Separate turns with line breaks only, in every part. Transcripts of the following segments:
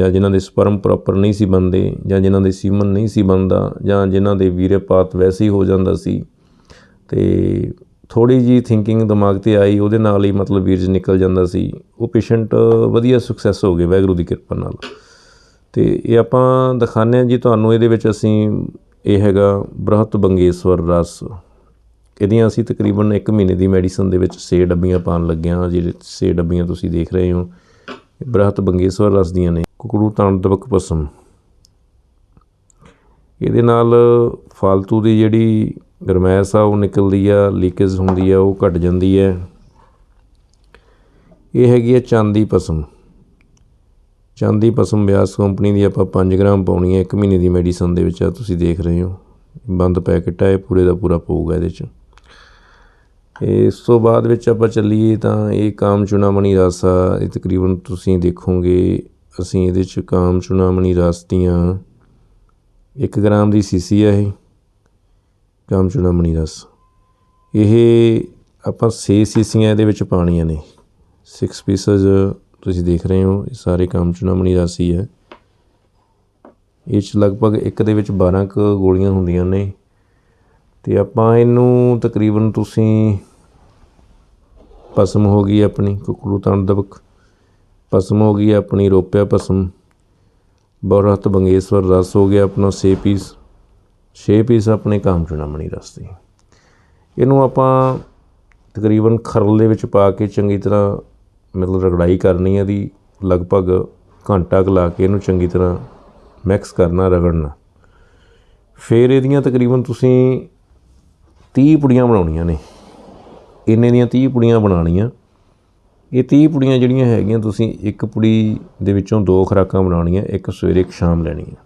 ਜਾਂ ਜਿਨ੍ਹਾਂ ਦੇ ਸਪਰਮ ਪ੍ਰੋਪਰ ਨਹੀਂ ਸੀ ਬਣਦੇ, ਜਾਂ ਜਿਨ੍ਹਾਂ ਦੇ ਸੀਮਨ ਨਹੀਂ ਸੀ ਬਣਦਾ, ਜਾਂ ਜਿਨ੍ਹਾਂ ਦੇ ਵੀਰੇਪਾਤ ਵੈਸੇ ਹੀ ਹੋ ਜਾਂਦਾ ਸੀ। ਅਤੇ ਥੋੜ੍ਹੀ ਜੀ ਥਿੰਕਿੰਗ ਦਿਮਾਗ ਤੇ ਆਈ, ਉਹਦੇ ਨਾਲ ਹੀ ਮਤਲਬ ਵੀਰਜ ਨਿਕਲ ਜਾਂਦਾ ਸੀ। ਉਹ ਪੇਸ਼ੈਂਟ ਵਧੀਆ ਸਕਸੈਸ ਹੋ ਗਏ, ਵਾਹਿਗੁਰੂ ਦੀ ਕਿਰਪਾ ਨਾਲ। ਅਤੇ ਇਹ ਆਪਾਂ ਦਿਖਾਉਂਦੇ ਹਾਂ ਜੀ, ਤੁਹਾਨੂੰ ਇਹਦੇ ਵਿੱਚ ਅਸੀਂ ਇਹ ਹੈਗਾ ਬ੍ਰਹਤ ਬੰਗੇਸ਼ਵਰ ਰਸ। ਇਹਦੀਆਂ ਅਸੀਂ ਤਕਰੀਬਨ 1 ਮਹੀਨੇ ਦੀ ਮੈਡੀਸਨ ਦੇ ਵਿੱਚ 6 ਡੱਬੀਆਂ ਪਾਉਣ ਲੱਗੇ ਜਿਹੜੇ 6 ਡੱਬੀਆਂ ਤੁਸੀਂ ਦੇਖ ਰਹੇ ਹੋ। ਇਹ ਬ੍ਰਹਤ ਬੰਗੇਸ਼ਵਰ ਰਸ ਦੀਆਂ ਨੇ। ਕੁਕੜੂ ਤਾਂਡਵਕ ਪਸਮ ਇਹਦੇ ਨਾਲ ਫਾਲਤੂ ਦੀ ਜਿਹੜੀ ਗਰਮੈਸ਼ ਆ, ਉਹ ਨਿਕਲਦੀ ਆ, ਲੀਕੇਜ ਹੁੰਦੀ ਆ, ਉਹ ਘਟ ਜਾਂਦੀ ਹੈ ਇਹ ਹੈਗੀ ਆ ਚਾਂਦੀ ਪਸਮ ਚਾਂਦੀ ਪਸਮ ਬਿਆਸ ਕੰਪਨੀ ਦੀ ਆਪਾਂ 5 ਗ੍ਰਾਮ ਪਾਉਣੀ ਹੈ 1 ਮਹੀਨੇ ਦੀ ਮੈਡੀਸਨ ਦੇ ਵਿੱਚ ਆ, ਤੁਸੀਂ ਦੇਖ ਰਹੇ ਹੋ। ਬੰਦ ਪੈਕੇਟ ਹੈ ਇਹ ਪੂਰੇ ਦਾ ਪੂਰਾ ਪਊਗਾ ਇਹਦੇ 'ਚ। ਇਸ ਤੋਂ ਬਾਅਦ ਵਿੱਚ ਆਪਾਂ ਚੱਲੀਏ ਤਾਂ ਇਹ ਕਾਮ ਚੁਣਾਮਣੀ ਰਸ ਆ, ਇਹ ਤਕਰੀਬਨ ਤੁਸੀਂ ਦੇਖੋਗੇ ਅਸੀਂ ਇਹਦੇ 'ਚ ਕਾਮ ਚੁਣਾਮਣੀ ਰਸ ਦੀਆਂ 1 ਗ੍ਰਾਮ ਦੀ ਸੀਸੀ ਆ ਇਹ, ਕਾਮ ਚੁਣਾਮਣੀ ਰਸ। ਇਹ ਆਪਾਂ 6 ਸੀਸੀਆਂ ਇਹਦੇ ਵਿੱਚ ਪਾਣੀਆਂ ਨੇ। 6 ਪੀਸਸ ਤੁਸੀਂ ਦੇਖ ਰਹੇ ਹੋ, ਇਹ ਸਾਰੇ ਕਾਮ ਚੁਣਾਮਣੀ ਰਸ ਹੀ ਹੈ ਇਹ 'ਚ ਲਗਭਗ ਇੱਕ ਦੇ ਵਿੱਚ 12 ਕੁ ਗੋਲੀਆਂ ਹੁੰਦੀਆਂ ਨੇ। ਤੇ ਆਪਾਂ ਇਹਨੂੰ ਤਕਰੀਬਨ ਤੁਸੀਂ ਪਸਮ ਹੋ ਗਈ ਆਪਣੀ, ਕੁਕੜੂ ਤਾਂਡਵਕ ਪਸਮ ਹੋ ਗਈ ਆਪਣੀ ਰੋਪਿਆ ਪਸਮ ਬਰਹਤ ਬੰਗੇਸ਼ਵਰ ਰਸ ਹੋ ਗਿਆ ਆਪਣਾ 6 ਪੀਸ 6 ਪੀਸ ਆਪਣੇ ਕਾਮ ਚੁਣਾਮਣੀ ਰਸ ਦੀ ਇਹਨੂੰ ਆਪਾਂ ਤਕਰੀਬਨ ਖਰਲ ਦੇ ਵਿੱਚ ਪਾ ਕੇ ਚੰਗੀ ਤਰ੍ਹਾਂ, ਮਤਲਬ ਰਗੜਾਈ ਕਰਨੀ ਹੈ ਦੀ ਲਗਭਗ ਘੰਟਾ ਕੁ ਲਾ ਕੇ ਇਹਨੂੰ ਚੰਗੀ ਤਰ੍ਹਾਂ ਮਿਕਸ ਕਰਨਾ, ਰਗੜਨਾ। ਫਿਰ ਇਹਦੀਆਂ ਤਕਰੀਬਨ ਤੁਸੀਂ 30 ਪੁੜੀਆਂ ਬਣਾਉਣੀਆਂ ਨੇ। ਇੰਨੇ ਦੀਆਂ 30 ਪੁੜੀਆਂ ਬਣਾਉਣੀਆਂ। ਇਹ 30 ਪੁੜੀਆਂ ਜਿਹੜੀਆਂ ਹੈਗੀਆਂ, ਤੁਸੀਂ ਇੱਕ ਪੁੜੀ ਦੇ ਵਿੱਚੋਂ ਦੋ ਖੁਰਾਕਾਂ ਬਣਾਉਣੀਆਂ, ਇੱਕ ਸਵੇਰੇ, ਇੱਕ ਸ਼ਾਮ ਲੈਣੀ ਹੈ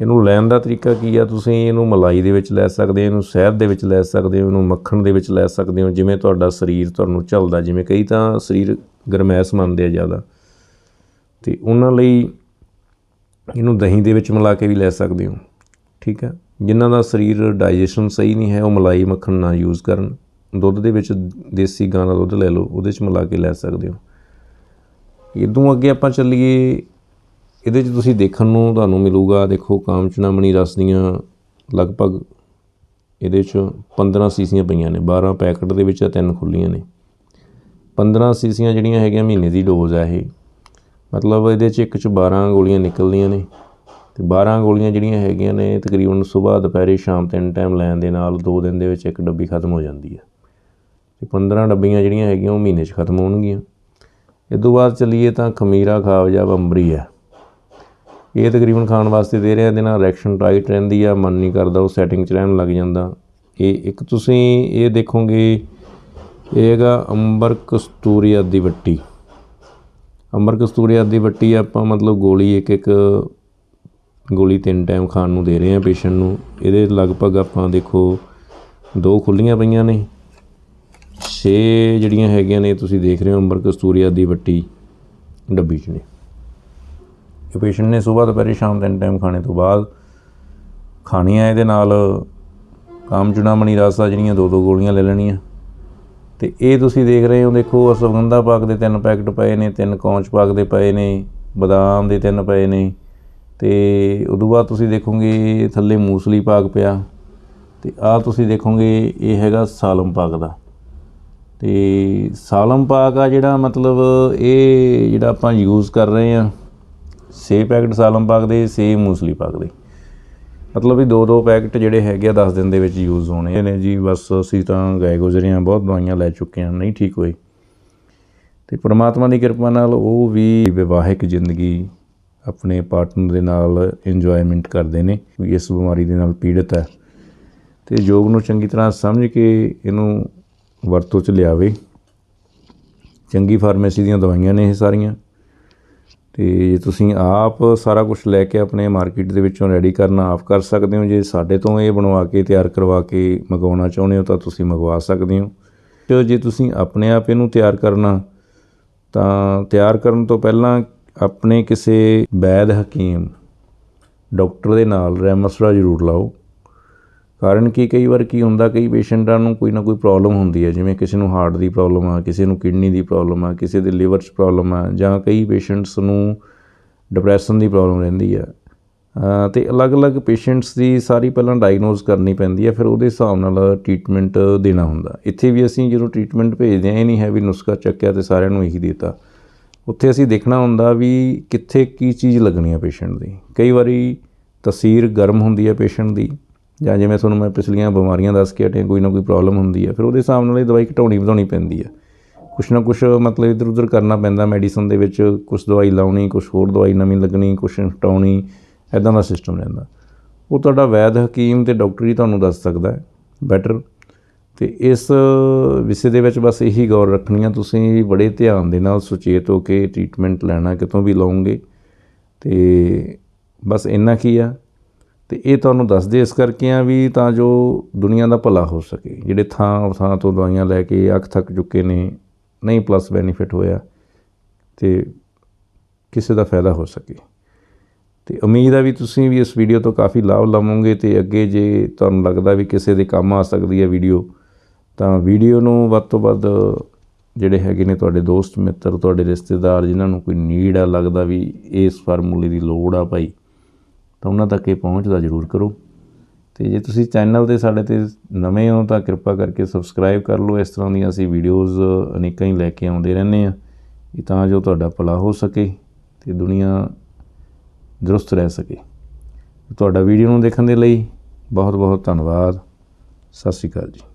ਇਹਨੂੰ ਲੈਣ ਦਾ ਤਰੀਕਾ ਕੀ ਆ? ਤੁਸੀਂ ਇਹਨੂੰ ਮਲਾਈ ਦੇ ਵਿੱਚ ਲੈ ਸਕਦੇ ਹੋ, ਇਹਨੂੰ ਸ਼ਹਿਦ ਦੇ ਵਿੱਚ ਲੈ ਸਕਦੇ ਹੋ, ਇਹਨੂੰ ਮੱਖਣ ਦੇ ਵਿੱਚ ਲੈ ਸਕਦੇ ਹੋ, ਜਿਵੇਂ ਤੁਹਾਡਾ ਸਰੀਰ ਤੁਹਾਨੂੰ ਝੱਲਦਾ ਜਿਵੇਂ ਕਈ ਤਾਂ ਸਰੀਰ ਗਰਮੈਸ਼ ਮੰਨਦੇ ਆ ਜ਼ਿਆਦਾ। ਤੇ ਉਹਨਾਂ ਲਈ ਇਹਨੂੰ ਦਹੀਂ ਦੇ ਵਿੱਚ ਮਿਲਾ ਕੇ ਵੀ ਲੈ ਸਕਦੇ ਹੋ। ਠੀਕ ਆ? ਜਿਨ੍ਹਾਂ ਦਾ ਸਰੀਰ ਡਾਈਜੈਸ਼ਨ ਸਹੀ ਨਹੀਂ ਹੈ, ਉਹ ਮਲਾਈ ਮੱਖਣ ਨਾ ਯੂਜ਼ ਕਰਨ। ਦੁੱਧ ਦੇ ਵਿੱਚ ਦੇਸੀ ਗਾਂ ਦਾ ਦੁੱਧ ਲੈ ਲਓ, ਉਹਦੇ 'ਚ ਮਿਲਾ ਕੇ ਲੈ ਸਕਦੇ ਹੋ। ਇਦੋਂ ਅੱਗੇ ਆਪਾਂ ਚੱਲੀਏ, ਇਹਦੇ 'ਚ ਤੁਸੀਂ ਦੇਖਣ ਨੂੰ ਤੁਹਾਨੂੰ ਮਿਲੂਗਾ, ਦੇਖੋ ਕਾਮਚਨਾਮਣੀ ਰਸ ਦੀਆਂ ਲਗਭਗ ਇਹਦੇ 'ਚ 15 ਸੀਸੀਆਂ ਪਈਆਂ ਨੇ 12 ਪੈਕਟ ਦੇ ਵਿੱਚ ਤਿੰਨ ਖੁੱਲੀਆਂ ਨੇ। 15 ਸੀਸੀਆਂ ਜਿਹੜੀਆਂ ਹੈਗੀਆਂ ਮਹੀਨੇ ਦੀ ਡੋਜ਼ ਹੈ ਇਹ। ਮਤਲਬ ਇਹਦੇ 'ਚ ਇੱਕ 'ਚ 12 ਗੋਲੀਆਂ ਨਿਕਲਦੀਆਂ ਨੇ ਤੇ 12 ਗੋਲੀਆਂ ਜਿਹੜੀਆਂ ਹੈਗੀਆਂ ਨੇ ਤਕਰੀਬਨ ਸਵੇਰ ਦੁਪਹਿਰੇ, ਸ਼ਾਮ ਤਿੰਨ ਟਾਈਮ ਲੈਣ ਦੇ ਨਾਲ 2 ਦਿਨ ਦੇ ਵਿੱਚ ਇੱਕ ਡੱਬੀ ਖਤਮ ਹੋ ਜਾਂਦੀ ਹੈ ਤੇ 15 ਡੱਬੀਆਂ ਜਿਹੜੀਆਂ ਹੈਗੀਆਂ ਉਹ ਮਹੀਨੇ 'ਚ ਖਤਮ ਹੋਣਗੀਆਂ। ਇਸ ਤੋਂ ਬਾਅਦ ਚੱਲੀਏ ਤਾਂ ਖਮੀਰਾ ਖਾਵਜਾ ਬੰਬਰੀ ਹੈ ਇਹ ਤਕਰੀਬਨ ਖਾਣ ਵਾਸਤੇ ਦੇ ਰਹੇ ਇਹਦੇ ਨਾਲ ਰਿਐਕਸ਼ਨ ਟਾਈਟ ਰਹਿੰਦੀ ਆ, ਮਨ ਨਹੀਂ ਕਰਦਾ ਉਹ ਸੈਟਿੰਗ 'ਚ ਰਹਿਣ ਲੱਗ ਜਾਂਦਾ। ਇਹ ਇੱਕ ਤੁਸੀਂ ਇਹ ਦੇਖੋਗੇ, ਇਹ ਹੈਗਾ ਅੰਬਰ ਕਸਤੂਰੀਆ ਦੀ ਵੱਟੀ। ਅੰਬਰ ਕਸਤੂਰੀਆ ਦੀ ਵੱਟੀ ਆਪਾਂ ਮਤਲਬ ਗੋਲੀ ਇੱਕ ਇੱਕ ਗੋਲੀ ਤਿੰਨ ਟਾਈਮ ਖਾਣ ਨੂੰ ਦੇ ਰਹੇ ਆ ਪੇਸ਼ੈਂਟ ਨੂੰ। ਇਹਦੇ ਲਗਭਗ ਆਪਾਂ ਦੇਖੋ ਦੋ ਖੁੱਲੀਆਂ ਪਈਆਂ ਨੇ। 6 ਜਿਹੜੀਆਂ ਹੈਗੀਆਂ ਨੇ, ਤੁਸੀਂ ਦੇਖ ਰਹੇ ਹੋ ਅੰਬਰ ਕਸਤੂਰੀਆ ਦੀ ਵੱਟੀ ਡੱਬੀ 'ਚ ਨੇ। ਇਹ ਪੇਸ਼ੈਂਟ ਨੇ ਸਵੇਰ ਦੁਪਹਿਰੇ, ਸ਼ਾਮ ਤਿੰਨ ਟਾਈਮ ਖਾਣੇ ਤੋਂ ਬਾਅਦ ਖਾਣੀਆਂ ਇਹਦੇ ਨਾਲ। ਕਾਮ ਚੁਣਾਮਣੀ ਰਸਾ ਜਿਹੜੀਆਂ ਦੋ ਦੋ ਗੋਲੀਆਂ ਲੈ ਲੈਣੀਆਂ। ਤੇ ਇਹ ਤੁਸੀਂ ਦੇਖ ਰਹੇ ਹੋ, ਦੇਖੋ ਅਸਵਗੰਧਾ ਪਾਕ ਦੇ ਤਿੰਨ ਪੈਕਟ ਪਏ ਨੇ, ਤਿੰਨ ਕੌਂਚ ਪਾਕ ਦੇ ਪਏ ਨੇ, ਬਦਾਮ ਦੇ ਤਿੰਨ ਪਏ ਨੇ। ਤੇ ਉਦੋਂ ਬਾਅਦ ਤੁਸੀਂ ਦੇਖੋਗੇ, ਥੱਲੇ ਮੂਸਲੀ ਪਾਕ ਪਿਆ। ਤੇ ਆਹ ਤੁਸੀਂ ਦੇਖੋਗੇ, ਇਹ ਹੈਗਾ ਸਾਲਮ ਪਾਕ ਦਾ। ਤੇ ਸਾਲਮ ਪਾਕ ਆ ਜਿਹੜਾ ਮਤਲਬ ਇਹ ਜਿਹੜਾ ਆਪਾਂ ਯੂਜ਼ ਕਰ ਰਹੇ ਆ 6 ਪੈਕਟ ਸਾਲਮ ਪਾਕ ਦੇ 6 ਮੂਸਲੀ ਪਾਕ ਦੇ। ਮਤਲਬ ਵੀ ਦੋ ਦੋ ਪੈਕਟ ਜਿਹੜੇ ਹੈਗੇ ਆ 10 ਦਿਨ ਦੇ ਵਿੱਚ ਯੂਜ਼ ਹੋਣੇ ਨੇ ਜੀ। ਬਸ ਅਸੀਂ ਤਾਂ ਗਏ ਗੁਜ਼ਰੇ ਹਾਂ, ਬਹੁਤ ਦਵਾਈਆਂ ਲੈ ਚੁੱਕੇ ਹਾਂ, ਨਹੀਂ ਠੀਕ ਹੋਏ। ਤੇ ਪ੍ਰਮਾਤਮਾ ਦੀ ਕਿਰਪਾ ਨਾਲ ਉਹ ਵੀ ਵਿਵਾਹਿਕ ਜ਼ਿੰਦਗੀ ਆਪਣੇ ਪਾਰਟਨਰ ਦੇ ਨਾਲ ਇੰਜੋਇਮੈਂਟ ਕਰਦੇ ਨੇ ਇਸ ਬਿਮਾਰੀ ਦੇ ਨਾਲ ਪੀੜਤ ਹੈ। ਤੇ ਯੋਗ ਨੂੰ ਚੰਗੀ ਤਰ੍ਹਾਂ ਸਮਝ ਕੇ ਇਹਨੂੰ ਵਰਤੋਂ 'ਚ ਲਿਆਵੇ। ਚੰਗੀ ਫਾਰਮੇਸੀ ਦੀਆਂ ਦਵਾਈਆਂ ਨੇ ਇਹ ਸਾਰੀਆਂ। ਤੇ ਜੇ ਤੁਸੀਂ ਆਪ ਸਾਰਾ ਕੁਝ ਲੈ ਕੇ ਆਪਣੇ ਮਾਰਕੀਟ ਦੇ ਵਿੱਚੋਂ ਰੈਡੀ ਕਰਨਾ ਆਪ ਕਰ ਸਕਦੇ ਹੋ, ਜੇ ਸਾਡੇ ਤੋਂ ਇਹ ਬਣਵਾ ਕੇ, ਤਿਆਰ ਕਰਵਾ ਕੇ ਮੰਗਵਾਉਣਾ ਚਾਹੁੰਦੇ ਹੋ ਤਾਂ ਤੁਸੀਂ ਮੰਗਵਾ ਸਕਦੇ ਹੋ। ਤੇ ਜੇ ਤੁਸੀਂ ਆਪਣੇ ਆਪ ਇਹਨੂੰ ਤਿਆਰ ਕਰਨਾ, ਤਾਂ ਤਿਆਰ ਕਰਨ ਤੋਂ ਪਹਿਲਾਂ ਆਪਣੇ ਕਿਸੇ ਵੈਦ ਹਕੀਮ, ਡਾਕਟਰ ਦੇ ਨਾਲ ਰੈਮਸਰਾ ਜ਼ਰੂਰ ਲਾਓ। ਕਾਰਨ ਕਿ ਕਈ ਵਾਰ ਕੀ ਹੁੰਦਾ ਕਈ ਪੇਸ਼ੈਂਟਾਂ ਨੂੰ ਕੋਈ ਨਾ ਕੋਈ ਪ੍ਰੋਬਲਮ ਹੁੰਦੀ ਹੈ ਜਿਵੇਂ ਕਿਸੇ ਨੂੰ ਹਾਰਟ ਦੀ ਪ੍ਰੋਬਲਮ ਆ ਕਿਸੇ ਨੂੰ ਕਿਡਨੀ ਦੀ ਪ੍ਰੋਬਲਮ ਆ ਕਿਸੇ ਦੇ ਲਿਵਰ 'ਚ ਪ੍ਰੋਬਲਮ ਆ ਜਾਂ ਕਈ ਪੇਸ਼ੈਂਟਸ ਨੂੰ ਡਿਪਰੈਸ਼ਨ ਦੀ ਪ੍ਰੋਬਲਮ ਰਹਿੰਦੀ ਆ। ਅ, ਤੇ ਅਲੱਗ-ਅਲੱਗ ਪੇਸ਼ੈਂਟਸ ਦੀ ਸਾਰੀ ਪਹਿਲਾਂ ਡਾਇਗਨੋਸ ਕਰਨੀ ਪੈਂਦੀ ਹੈ ਫਿਰ ਉਹਦੇ ਹਿਸਾਬ ਨਾਲ ਟ੍ਰੀਟਮੈਂਟ ਦੇਣਾ ਹੁੰਦਾ। ਇੱਥੇ ਵੀ ਅਸੀਂ ਜਦੋਂ ਟ੍ਰੀਟਮੈਂਟ ਭੇਜਦੇ ਹਾਂ ਇਹ ਨਹੀਂ ਹੈ ਵੀ ਨੁਸਖਾ ਚੱਕਿਆ ਤੇ ਸਾਰਿਆਂ ਨੂੰ ਇਹੀ ਦਿੱਤਾ। ਉੱਥੇ ਅਸੀਂ ਦੇਖਣਾ ਹੁੰਦਾ ਵੀ ਕਿੱਥੇ ਕੀ ਚੀਜ਼ ਲੱਗਣੀ ਹੈ ਪੇਸ਼ੈਂਟ ਦੀ। ਕਈ ਵਾਰੀ ਤਸੀਰ ਗਰਮ ਹੁੰਦੀ ਹੈ ਪੇਸ਼ੈਂਟ ਦੀ ਜਾਂ ਜਿਵੇਂ ਤੁਹਾਨੂੰ ਮੈਂ ਪਿਛਲੀਆਂ ਬਿਮਾਰੀਆਂ ਦੱਸ ਕੇ ਹਟਿਆ, ਕੋਈ ਨਾ ਕੋਈ ਪ੍ਰੋਬਲਮ ਹੁੰਦੀ ਹੈ ਫਿਰ ਉਹਦੇ ਹਿਸਾਬ ਨਾਲ ਇਹ ਦਵਾਈ ਘਟਾਉਣੀ ਵਧਾਉਣੀ ਪੈਂਦੀ ਹੈ ਕੁਛ ਨਾ ਕੁਛ ਮਤਲਬ ਇੱਧਰ ਉੱਧਰ ਕਰਨਾ ਪੈਂਦਾ ਮੈਡੀਸਨ ਦੇ ਵਿੱਚ ਕੁਛ ਦਵਾਈ ਲਾਉਣੀ, ਕੁਛ ਹੋਰ ਦਵਾਈ ਨਵੀਂ ਲੱਗਣੀ, ਕੁਛ ਹਟਾਉਣੀ ਐਦਾਂ ਦਾ ਸਿਸਟਮ ਰਹਿੰਦਾ। ਉਹ ਤੁਹਾਡਾ ਵੈਦ ਹਕੀਮ ਤੇ ਡਾਕਟਰ ਹੀ ਤੁਹਾਨੂੰ ਦੱਸ ਸਕਦਾ ਹੈ ਬੈਟਰ ਤੇ ਇਸ ਵਿਸ਼ੇ ਦੇ ਵਿੱਚ ਬਸ ਇਹੀ ਗੌਰ ਰੱਖਣੀ ਆ, ਤੁਸੀਂ ਬੜੇ ਧਿਆਨ ਦੇ ਨਾਲ ਸੁਚੇਤ ਹੋ ਕੇ ਟ੍ਰੀਟਮੈਂਟ ਲੈਣਾ ਕਿਤੋਂ ਵੀ ਲਓਗੇ। ਤੇ ਬਸ ਇੰਨਾ ਕੀ ਆ ਤੇ ਇਹ ਤੁਹਾਨੂੰ ਦੱਸਦੇ ਇਸ ਕਰਕੇ ਆ ਵੀ ਤਾਂ ਜੋ ਦੁਨੀਆ ਦਾ ਭਲਾ ਹੋ ਸਕੇ। ਜਿਹੜੇ ਥਾਂ ਥਾਂ ਤੋਂ ਦਵਾਈਆਂ ਲੈ ਕੇ ਅੱਖ ਥੱਕ ਚੁੱਕੇ ਨੇ, ਨਹੀਂ ਪਲੱਸ ਬੈਨੀਫਿਟ ਹੋਇਆ, ਤੇ ਕਿਸੇ ਦਾ ਫਾਇਦਾ ਹੋ ਸਕੇ। ਤੇ ਉਮੀਦ ਹੈ ਵੀ ਤੁਸੀਂ ਵੀ ਇਸ ਵੀਡੀਓ ਤੋਂ ਕਾਫੀ ਲਾਭ ਲਵੋਗੇ ਤੇ ਅੱਗੇ ਜੇ ਤੁਹਾਨੂੰ ਲੱਗਦਾ ਵੀ ਕਿਸੇ ਦੇ ਕੰਮ ਆ ਸਕਦੀ ਹੈ ਵੀਡੀਓ ਤਾਂ ਵੀਡੀਓ ਨੂੰ ਵੱਧ ਤੋਂ ਵੱਧ ਜਿਹੜੇ ਹੈਗੇ ਨੇ ਤੁਹਾਡੇ ਦੋਸਤ, ਮਿੱਤਰ, ਤੁਹਾਡੇ ਰਿਸ਼ਤੇਦਾਰ, ਜਿਨ੍ਹਾਂ ਨੂੰ ਕੋਈ ਨੀਡ ਆ, ਲੱਗਦਾ ਵੀ ਇਸ ਫਾਰਮੂਲੇ ਦੀ ਲੋੜ ਆ ਭਾਈ। ਤਾਂ ਉਹਨਾਂ ਤੱਕ ਇਹ ਪਹੁੰਚਦਾ ਜ਼ਰੂਰ ਕਰੋ। ਤੇ ਜੇ ਤੁਸੀਂ ਚੈਨਲ ਤੇ ਸਾਡੇ ਤੇ ਨਵੇਂ ਹੋ ਤਾਂ ਕਿਰਪਾ ਕਰਕੇ ਸਬਸਕ੍ਰਾਈਬ ਕਰ ਲਓ। ਇਸ ਤਰ੍ਹਾਂ ਦੀਆਂ ਅਸੀਂ ਵੀਡੀਓਜ਼ ਅਨੇਕਾਂ ਹੀ ਲੈ ਕੇ ਆਉਂਦੇ ਰਹਿੰਦੇ ਆ ਤਾਂ ਜੋ ਤੁਹਾਡਾ ਭਲਾ ਹੋ ਸਕੇ ਤੇ ਦੁਨੀਆ ਦਰੁਸਤ ਰਹਿ ਸਕੇ। ਤੁਹਾਡਾ ਵੀਡੀਓ ਨੂੰ ਦੇਖਣ ਦੇ ਲਈ ਬਹੁਤ ਬਹੁਤ ਧੰਨਵਾਦ। ਸਤਿ ਸ਼੍ਰੀ ਅਕਾਲ ਜੀ।